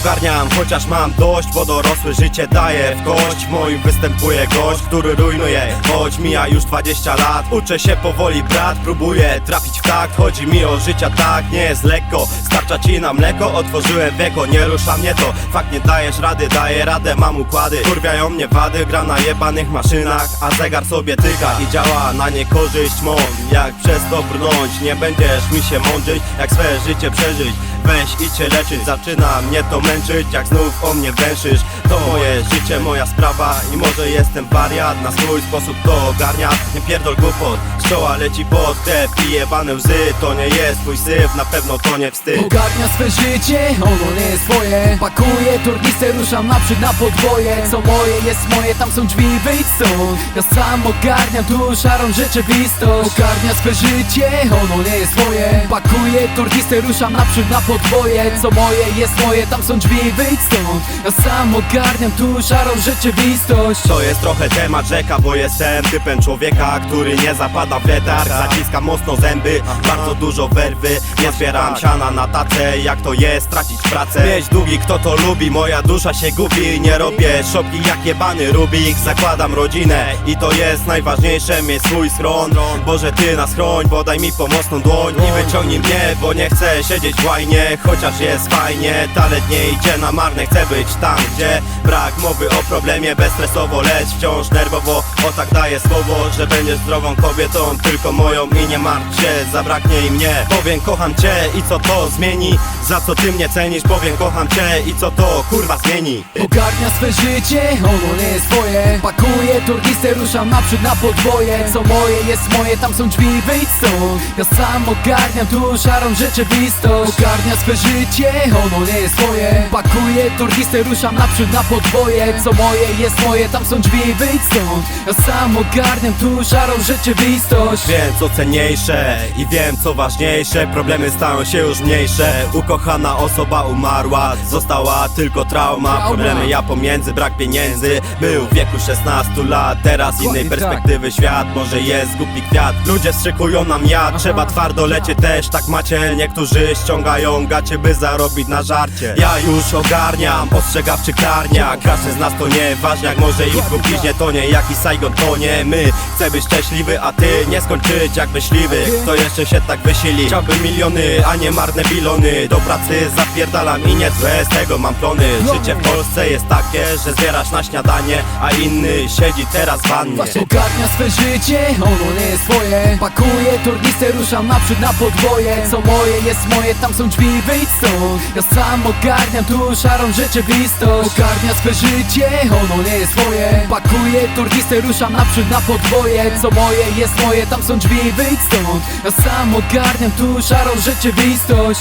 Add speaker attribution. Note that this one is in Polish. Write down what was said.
Speaker 1: ogarniam, chociaż mam dość Bo dorosłe życie daje w kość. W moim występuje gość, który rujnuje Choć mija już 20 lat. Uczę się powoli brat, próbuję trafić w takt. Chodzi mi o życia tak, nie jest lekko. Starcza ci na mleko, otworzyłem wieko Nie rusza mnie to, fakt nie dajesz rady Daję radę, mam układy. Kurwiają mnie wady, gra na jebanych maszynach A zegar sobie tyka i działa na niekorzyść mą Jak przez to brnąć, nie będziesz mi się mądrzyć Jak swe życie przeżyć. Weź i cię leczyć, zaczyna mnie to Jak znów o mnie węszysz. To moje życie, moja sprawa I może jestem wariat, na swój sposób to ogarnia. Nie pierdol głupot, z czoła leci pod te Pijebane łzy, to nie jest twój syf Na pewno to nie wstyd.
Speaker 2: Ogarnia swe życie, ono nie jest swoje Pakuję tornistę, ruszam naprzód na podwoje. Co moje jest moje, tam są drzwi, wyjdź stąd. Ja sam ogarniam tu szarą rzeczywistość. Ogarnia swe życie, ono nie jest swoje Pakuję tornistę, ruszam naprzód na podwoje. Co moje jest moje, tam są drzwi, wyjdź stąd. Ja sam ogarniam tu szarą rzeczywistość.
Speaker 1: To jest trochę temat rzeka, bo jestem typem człowieka, który nie zapada w letarg. Zaciskam mocno zęby, bardzo dużo werwy. Nie zbieram siana na tacę, jak to jest tracić pracę? Mieć długi, kto to lubi, moja dusza się gubi. Nie robię szopki jak jebany Rubik. Zakładam rodzinę i to jest najważniejsze. Mieć swój schron, Boże ty nas chroń Podaj mi pomocną dłoń. I wyciągnij mnie Bo nie chcę siedzieć w łajnie, chociaż jest fajnie. Talent nie idzie na marne, chcę być tam, gdzie Brak mowy o problemie, bezstresowo, lecz wciąż nerwowo O tak daję słowo, że będziesz zdrową kobietą Tylko moją i nie martw się, zabraknie i mnie. Powiem kocham cię i co to zmieni? Za co ty mnie cenisz, powiem kocham cię i co to kurwa zmieni?
Speaker 2: Ogarnia swe życie, ono nie jest swoje Pakuję tornistę, ruszam naprzód na podwoje. Co moje jest moje, tam są drzwi, wyjdź stąd. Ja sam ogarniam tu szarą rzeczywistość. Ogarnia swe życie, ono nie jest swoje Pakuję tornistę, ruszam naprzód na podwoje. Co moje jest moje, tam są drzwi, wyjdź stąd. Ja sam ogarniam tu szarą rzeczywistość.
Speaker 1: Wiem co cenniejsze i wiem co ważniejsze. Problemy stają się już mniejsze. Ukochana osoba umarła Została tylko trauma. Problemy ja pomiędzy, brak pieniędzy. Był w wieku 16 lat Teraz innej perspektywy świat Może jest głupi kwiat. Ludzie strzykują nam ja Trzeba twardo lecieć też. Tak macie Niektórzy ściągają gacie By zarobić na żarcie. Ja już ogarniam Ostrzegawczy karniak. Każdy z nas to nie ważniak Może i w głupiźnie to nie Jakiś Saigon to nie my. Chcę być szczęśliwy A ty nie skończyć jak myśliwy. To jeszcze się tak wysili. Chciałbym miliony, a nie marne bilony. Do pracy zapierdalam i nie złe Z tego mam plony. Życie w Polsce jest takie, że zbierasz na śniadanie A inny siedzi teraz w wannie.
Speaker 2: Ogarnia swe życie, ono nie jest swoje. Pakuję tornistę, ruszam naprzód na podwoje. Co moje jest moje, tam są drzwi, wyjdź stąd. Ja sam ogarniam tu szarą rzeczywistość. Ogarnia swe życie, ono nie jest swoje Pakuję tornistę, ruszam naprzód na podwoje. Co moje jest moje, tam są drzwi, wyjdź stąd. Ja sam ogarniam tu szarą rzeczywistość